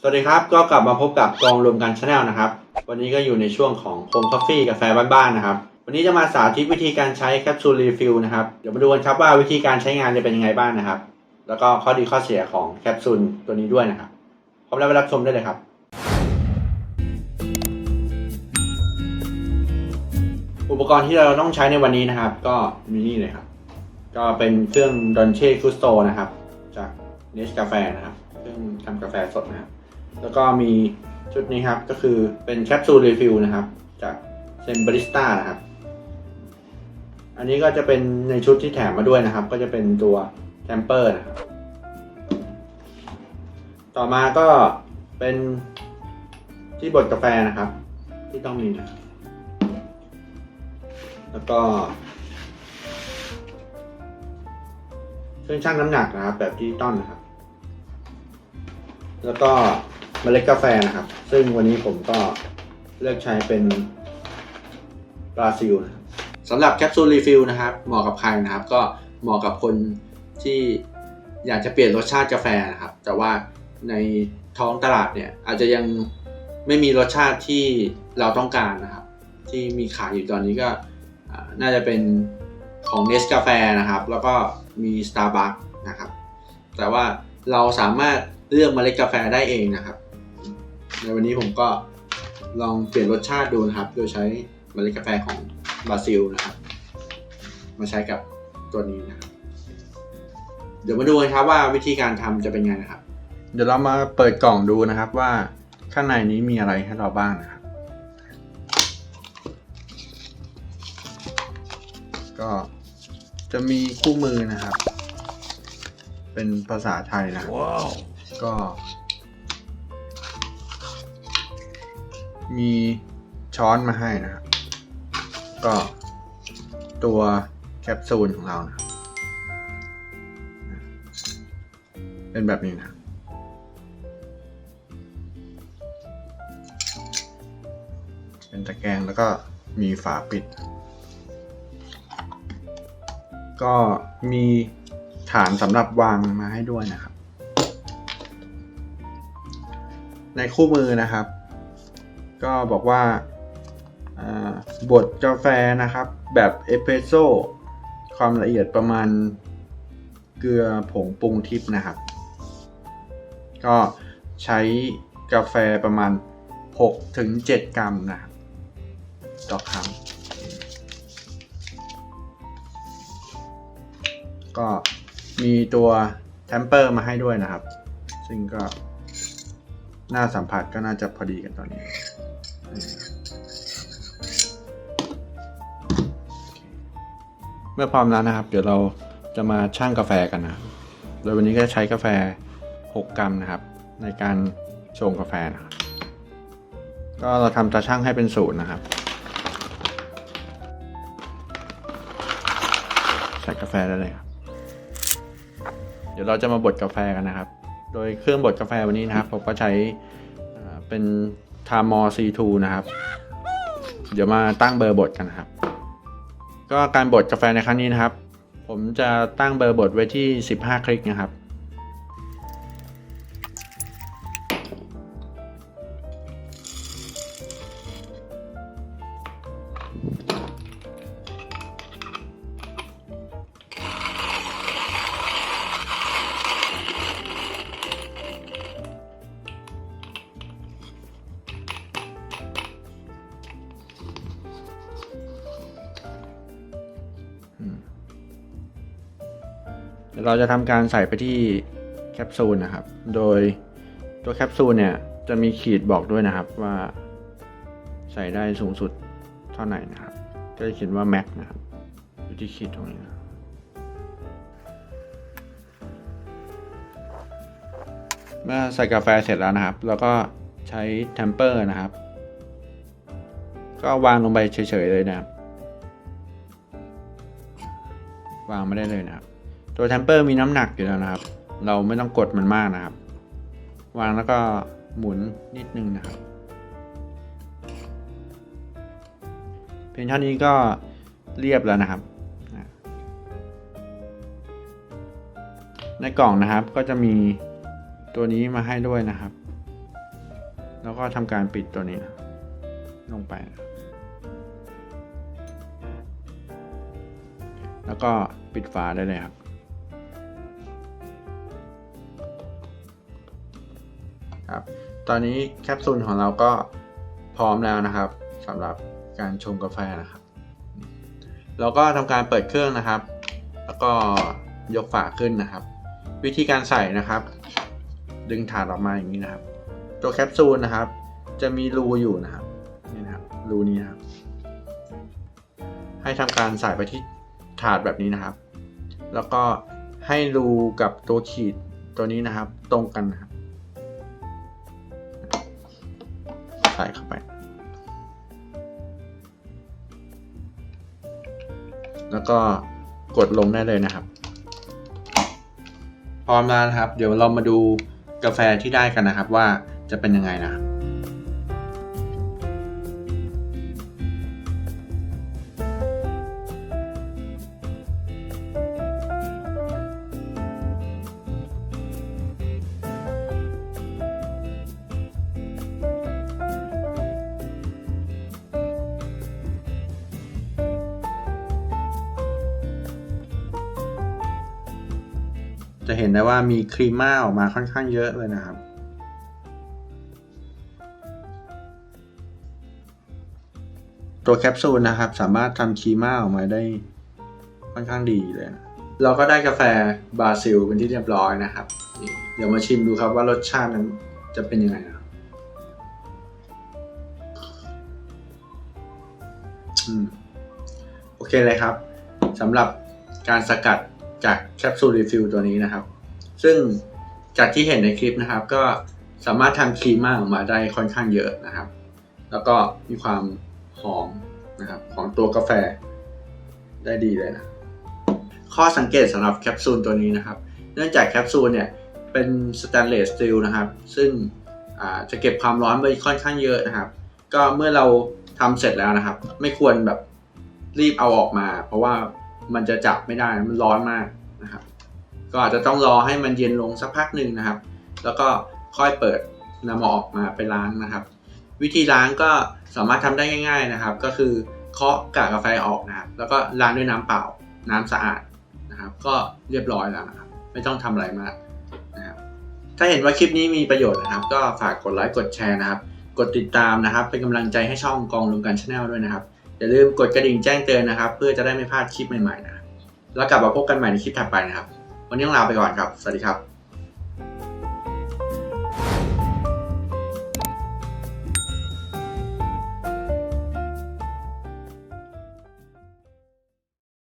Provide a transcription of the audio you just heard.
สวัสดีครับ ก็กลับมาพบกับกองรวมกันชาแนลนะครับ วันนี้ก็อยู่ในช่วงของโฮมคอฟฟี่กาแฟบ้านๆนะครับ วันนี้จะมาสาธิตวิธีการใช้แคปซูลรีฟิลนะครับ เดี๋ยวมาดูกันครับว่าวิธีการใช้งานจะเป็นยังไงบ้างนะครับ แล้วก็ข้อดีข้อเสียของแคปซูลตัวนี้ด้วยนะครับ พร้อมแล้วไปรับชมได้เลยครับ อุปกรณ์ที่เราต้องใช้ในวันนี้นะครับ ก็มีนี่เลยครับ ก็เป็นเครื่องดอนเช่คุสโตนะครับ จากเนสกาแฟนะครับเครื่งทำกาแฟสดนะครับ แล้วก็มีชุดนี้ครับก็คือเป็นแคปซูลรีฟิลนะครับ จากเซนบริสต้านะครับ อันนี้ก็จะเป็นในชุดที่แถมมาด้วยนะครับ ก็จะเป็นตัวแทมเปอร์นะครับ ต่อมาก็เป็นที่บดกาแฟนะครับ ที่ต้องมีนะแล้วก็เครื่องชั่งน้ำหนักนะครับ แบบดิจิตอลนะครับ แล้วก็ เมล็ดกาแฟนะครับ ซึ่งวันนี้ผมก็เลือกใช้เป็นบราซิลนะครับสำหรับแคปซูลรีฟิลนะครับ เหมาะกับใครนะครับ ก็เหมาะกับคนที่อยากจะเปลี่ยนรสชาติกาแฟนะครับ แต่ว่าในท้องตลาดเนี่ยอาจจะยังไม่มีรสชาติที่เราต้องการนะครับ ที่มีขายอยู่ตอนนี้ก็น่าจะเป็นของ n e s c a f e นะครับ แล้วก็มี Starbucks นะครับ แต่ว่าเราสามารถเลือกเมล็ดกาแฟได้เองนะครับ ในวันนี้ผมก็ลองเปลี่ยนรสชาติดูนะครับ โดยใช้เมล็ดกาแฟของบราซิลนะครับ มาใช้กับตัวนี้นะครับ เดี๋ยวมาดูกันครับว่าวิธีการทำจะเป็นไงนะครับ เดี๋ยวเรามาเปิดกล่องดูนะครับว่าข้างในนี้มีอะไรให้เราบ้างนะครับ ก็จะมีคู่มือนะครับ เป็นภาษาไทยนะครับก็ มีช้อนมาให้นะครับ ก็ตัวแคปซูลของเรานะ เป็นแบบนี้นะเป็นตะแกรงแล้วก็มีฝาปิด ก็มีฐานสำหรับวางมาให้ด้วยนะครับ ในคู่มือนะครับ ก็บอกว่าบดกาแฟนะครับแบบเอสเปรสโซ่ความละเอียดประมาณเกลือผงปรุงทิพย์นะครับ ก็ใช้กาแฟประมาณ 6-7 กรัมนะครับต่อครั้งก็มีตัวแทมเปอร์มาให้ด้วยนะครับ ซึ่งก็หน้าสัมผัสก็น่าจะพอดีกันตอนนี้ เมื่อพร้อมแล้วนะครับ เดี๋ยวเราจะมาชั่งกาแฟกันนะโดยวันนี้ก็ใช้กาแฟ 6 กรัมนะครับ ในการชงกาแฟนะครับ ก็เราทำตาช่างให้เป็นศูนย์นะครับ ใส่กาแฟได้เลยครับ เดี๋ยวเราจะมาบดกาแฟกันนะครับ โดยเครื่องบดกาแฟวันนี้นะครับผมก็ใช้เป็น ทามอ C2 นะครับ เดี๋ยวมาตั้งเบอร์บดกันนะครับ ก็การบดกาแฟในครั้งนี้นะครับ ผมจะตั้งเบอร์บดไว้ที่ 15 คลิกนะครับเดี๋ เราจะทำการใส่ไปที่แคปซูลนะครับ โดยตัวแคปซูลเนี่ยจะมีขีดบอกด้วยนะครับว่าใส่ได้สูงสุดเท่าไหร่นะครับ ก็จะเขียนว่าแม็กนะครับ อยู่ที่ขีดตรงนี้นะเมื่อใส่กาแฟเสร็จแล้วนะครับ แล้วก็ใช้แทมเปอร์นะครับ ก็วางลงไปเฉยๆเลยนะครับ วางไม่ได้เลยนะครับ ตัวแทมเปอร์มีน้ำหนักอยู่แล้วนะครับ เราไม่ต้องกดมันมากนะครับ วางแล้วก็หมุนนิดนึงนะครับ เพียงเท่านี้ก็เรียบแล้วนะครับ ในกล่องนะครับก็จะมีตัวนี้มาให้ด้วยนะครับ แล้วก็ทำการปิดตัวนี้ลงไป แล้วก็ปิดฝาได้เลยครับ ตอนนี้แคปซูลของเราก็พร้อมแล้วนะครับสำหรับการชงกาแฟนะครับ เราก็ทำการเปิดเครื่องนะครับ แล้วก็ยกฝาขึ้นนะครับ วิธีการใส่นะครับ ดึงถาดออกมาอย่างนี้นะครับ ตัวแคปซูลนะครับ จะมีรูอยู่นะครับนี่นะครับรูนี้นะครับ ให้ทำการใส่ไปที่ถาดแบบนี้นะครับ แล้วก็ให้รูกับตัวขีดตัวนี้นะครับ ตรงกันนะครับ แล้วก็กดลงได้เลยนะครับ พร้อมแล้วนะครับ เดี๋ยวเรามาดูกาแฟที่ได้กันนะครับ ว่าจะเป็นยังไงนะครับ จะเห็นได้ว่ามีครีมม่าออกมาค่อนข้างเยอะเลยนะครับ ตัวแคปซูลนะครับ สามารถทำครีมม่าออกมาได้ค่อนข้างดีเลยนะเราก็ได้กาแฟบราซิลเป็นที่เรียบร้อยนะครับ เดี๋ยวมาชิมดูครับว่ารสชาตินั้นจะเป็นยังไงนะอืมโอเคเลยครับสำหรับการสกัด จากแคปซูลรีฟิลตัวนี้นะครับ ซึ่งจากที่เห็นในคลิปนะครับ ก็สามารถทำครีมม่าออกมาได้ค่อนข้างเยอะนะครับ แล้วก็มีความหอมนะครับของตัวกาแฟได้ดีเลยนะ ข้อสังเกตสำหรับแคปซูลตัวนี้นะครับ เนื่องจากแคปซูลเนี่ยเป็นสแตนเลสสตีลนะครับ ซึ่งจะเก็บความร้อนไว้ค่อนข้างเยอะนะครับ ก็เมื่อเราทำเสร็จแล้วนะครับ ไม่ควรแบบรีบเอาออกมา เพราะว่า มันจะจับไม่ได้มันร้อนมากนะครับ ก็อาจจะต้องรอให้มันเย็นลงสักพักหนึ่งนะครับ แล้วก็ค่อยเปิดนำอออกมาไปล้างนะครับ วิธีล้างก็สามารถทำได้ง่าย ๆนะครับ ก็คือเคาะกากกาแฟออกนะครับ แล้วก็ล้างด้วยน้ำเปล่า น้ำสะอาดนะครับ ก็เรียบร้อยแล้วนะครับ ไม่ต้องทำอะไรมากนะครับถ้าเห็นว่าคลิปนี้มีประโยชน์นะครับ ก็ฝากกดไลค์กดแชร์นะครับ กดติดตามนะครับ เป็นกำลังใจให้ช่องกองลุงกันชาแนลด้วยนะครับ อย่าลืมกดกระดิ่งแจ้งเตือนนะครับ เพื่อจะได้ไม่พลาดคลิปใหม่ๆนะครับแล้วกลับมาพบกันใหม่ในคลิปถัดไปนะครับ วันนี้ต้องลาไปก่อนครับ สวัสดีครับ